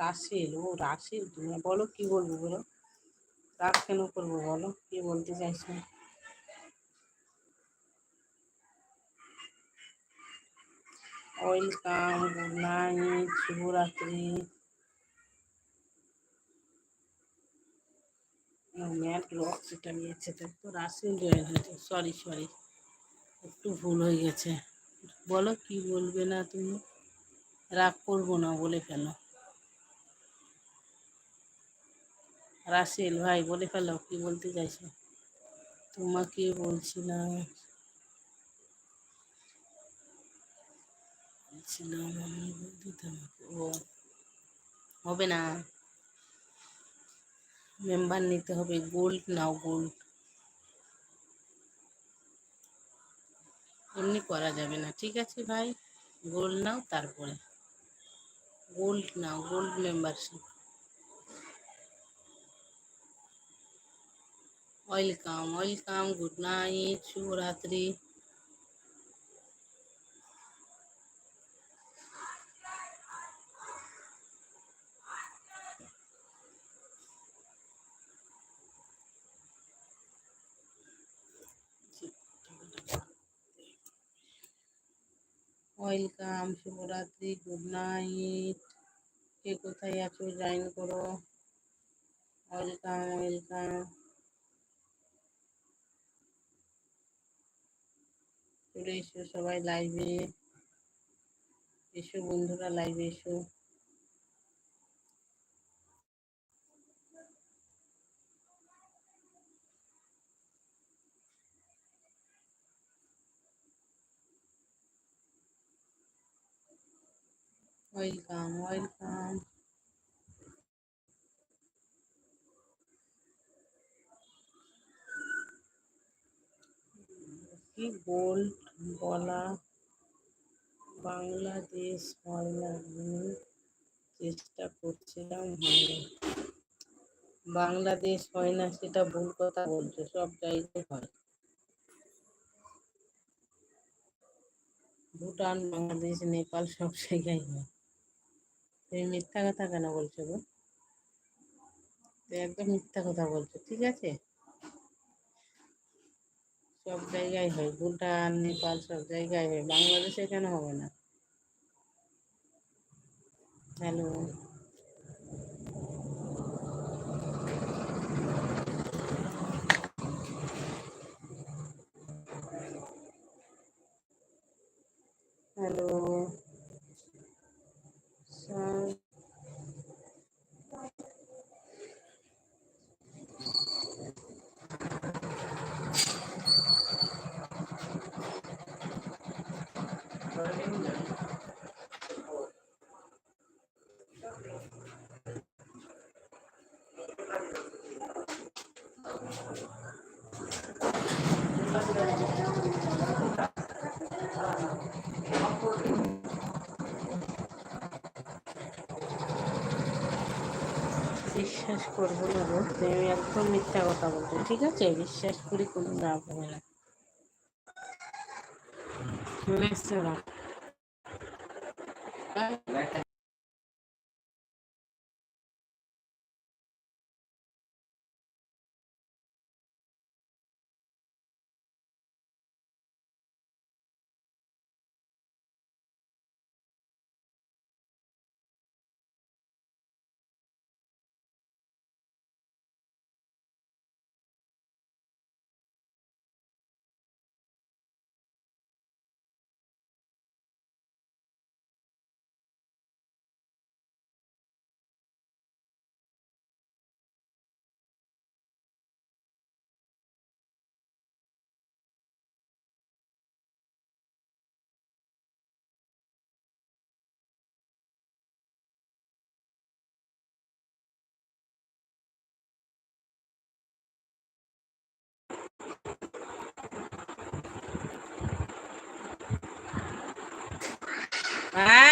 রাসেল, ও রাসেল তুমি, বলো কি বলব বলো? রাগ কেন করব বলো? কি বলতে চাইছো? ওয়েলকাম, গুড নাইট, শুভরাত্রি। ম্যাট সেটা তো হয়েছে। সরি সরি একটু ভুল হয়ে গেছে। বলো কি বলবে না তুমি? রাগ করব না, বলে ফেলো। রাসেল, ভাই, বলে ফেলো, কি বলতে চাইছো? তোমাকে বলছিলাম বলছিলাম ও, হবে না। মেম্বার নিতে হবে, গোল্ড নাও, গোল্ড। এমনি করা যাবে না, ঠিক আছে ভাই? গোল্ড নাও, তারপরে। গোল্ড নাও, gold membership. Welcome welcome good night শুভরাত্রি ওয়েলকাম শুভরাত্রি গুড নাইট কে কোথায় আছো জয়েন করো। ওয়েলকাম ওয়েলকাম চলে এসো সবাই লাইভে এসো বন্ধুরা লাইভে এসো। ওয়েলকাম ওয়েলকাম কি গোল্ড বলা? বাংলাদেশ হয় না আমি চেষ্টা করছিলাম হয়নি বাংলাদেশ হয় না সেটা ভুল কথা বলছো, সব জায়গায় হয়। ভুটান, বাংলাদেশ, নেপাল সব জায়গায় হয়। তুমি মিথ্যা কথা কেন বলছো গো? একদম মিথ্যা কথা বলছো, ঠিক আছে? সব জায়গায় হয় ভুটান নেপাল সব জায়গায় হয় বাংলাদেশে কেন হবে না? হ্যালো হ্যালো বিশ্বাস করব না গো, তুমি একদম মিথ্যা কথা বলছো, ঠিক আছে? বিশ্বাস করি কোনো লাভ হবে না। का อ่า